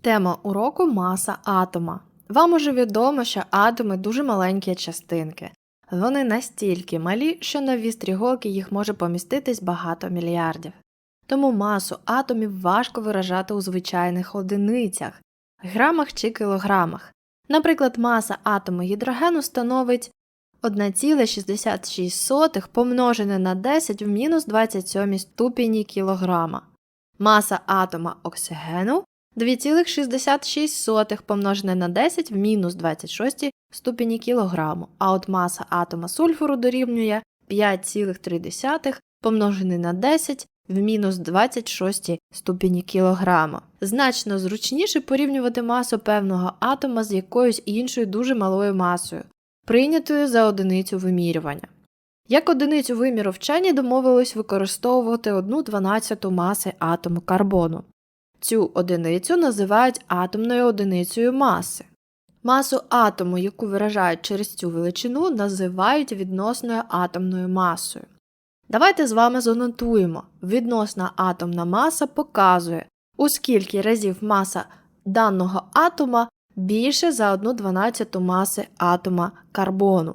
Тема уроку маса атома. Вам уже відомо, що атоми дуже маленькі частинки. Вони настільки малі, що на вістрі голки їх може поміститись багато мільярдів. Тому масу атомів важко виражати у звичайних одиницях грамах чи кілограмах. Наприклад, маса атому гідрогену становить 1,66 помножене на 10 в мінус 27 ступені кілограма. Маса атома оксигену 2,66 помножене на 10 в мінус 26 ступені кілограму, а от маса атома сульфуру дорівнює 5,3 помножене на 10 в мінус 26 ступені кілограма. Значно зручніше порівнювати масу певного атома з якоюсь іншою дуже малою масою, прийнятою за одиницю вимірювання. Як одиницю виміру вчені домовились використовувати 1 дванадцяту маси атому карбону. Цю одиницю називають атомною одиницею маси. Масу атому, яку виражають через цю величину, називають відносною атомною масою. Давайте з вами занотуємо. Відносна атомна маса показує, у скільки разів маса даного атома більше за 1 дванадцяту маси атома карбону.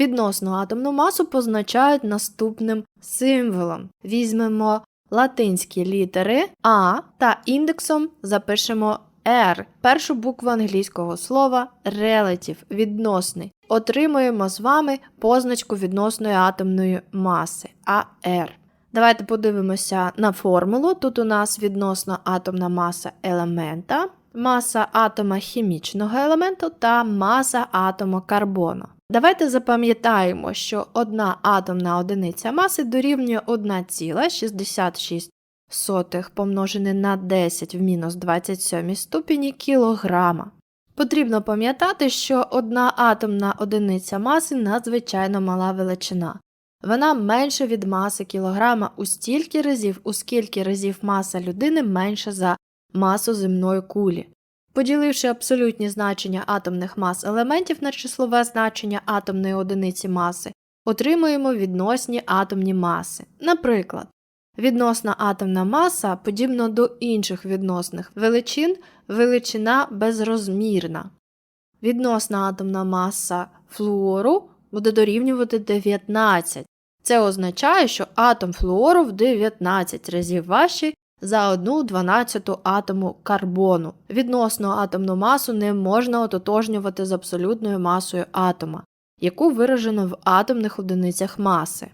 Відносну атомну масу позначають наступним символом. Візьмемо латинські літери А та індексом запишемо R, першу букву англійського слова relative, відносний. Отримуємо з вами позначку відносної атомної маси AR. Давайте подивимося на формулу. Тут у нас відносна атомна маса елемента, маса атома хімічного елементу та маса атома карбону. Давайте запам'ятаємо, що одна атомна одиниця маси дорівнює 1,66 помножене на 10 в мінус 27 ступені кілограма. Потрібно пам'ятати, що одна атомна одиниця маси надзвичайно мала величина. Вона менша від маси кілограма у стільки разів, у скільки разів маса людини менша за масу земної кулі. Поділивши абсолютні значення атомних мас елементів на числове значення атомної одиниці маси, отримуємо відносні атомні маси. Наприклад, відносна атомна маса, подібно до інших відносних величин, величина безрозмірна. Відносна атомна маса флуору буде дорівнювати 19. Це означає, що атом флуору в 19 разів важчий за 1 дванадцяту атому карбону. Відносну атомну масу не можна ототожнювати з абсолютною масою атома, яку виражено в атомних одиницях маси.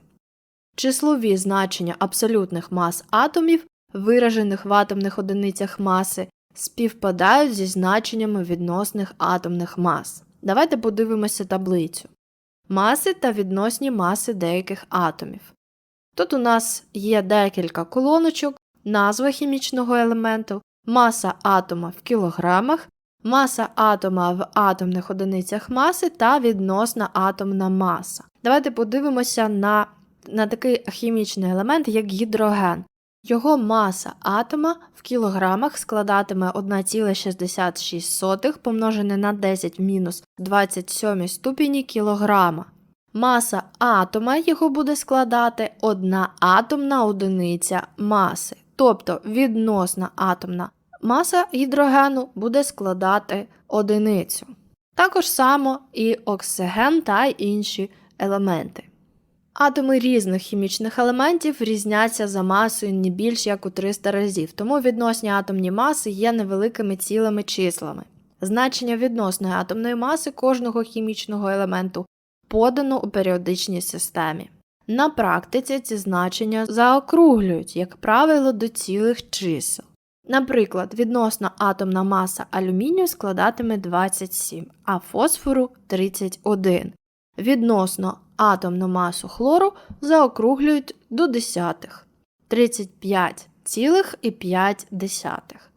Числові значення абсолютних мас атомів, виражених в атомних одиницях маси, співпадають зі значеннями відносних атомних мас. Давайте подивимося таблицю. Маси та відносні маси деяких атомів. Тут у нас є декілька колоночок, назва хімічного елементу, маса атома в кілограмах, маса атома в атомних одиницях маси та відносна атомна маса. Давайте подивимося на, на такий хімічний елемент, як гідроген. Його маса атома в кілограмах складатиме 1,66 помножене на 10 в мінус 27 ступені кілограма. Маса атома його буде складати 1 атомна одиниця маси, тобто відносна атомна маса гідрогену буде складати одиницю. Також само і оксиген та інші елементи. Атоми різних хімічних елементів різняться за масою не більш як у 300 разів, тому відносні атомні маси є невеликими цілими числами. Значення відносної атомної маси кожного хімічного елементу подано у періодичній системі. На практиці ці значення заокруглюють, як правило, до цілих чисел. Наприклад, відносна атомна маса алюмінію складатиме 27, а фосфору 31. Відносно атомну масу хлору заокруглюють до десятих 35,5.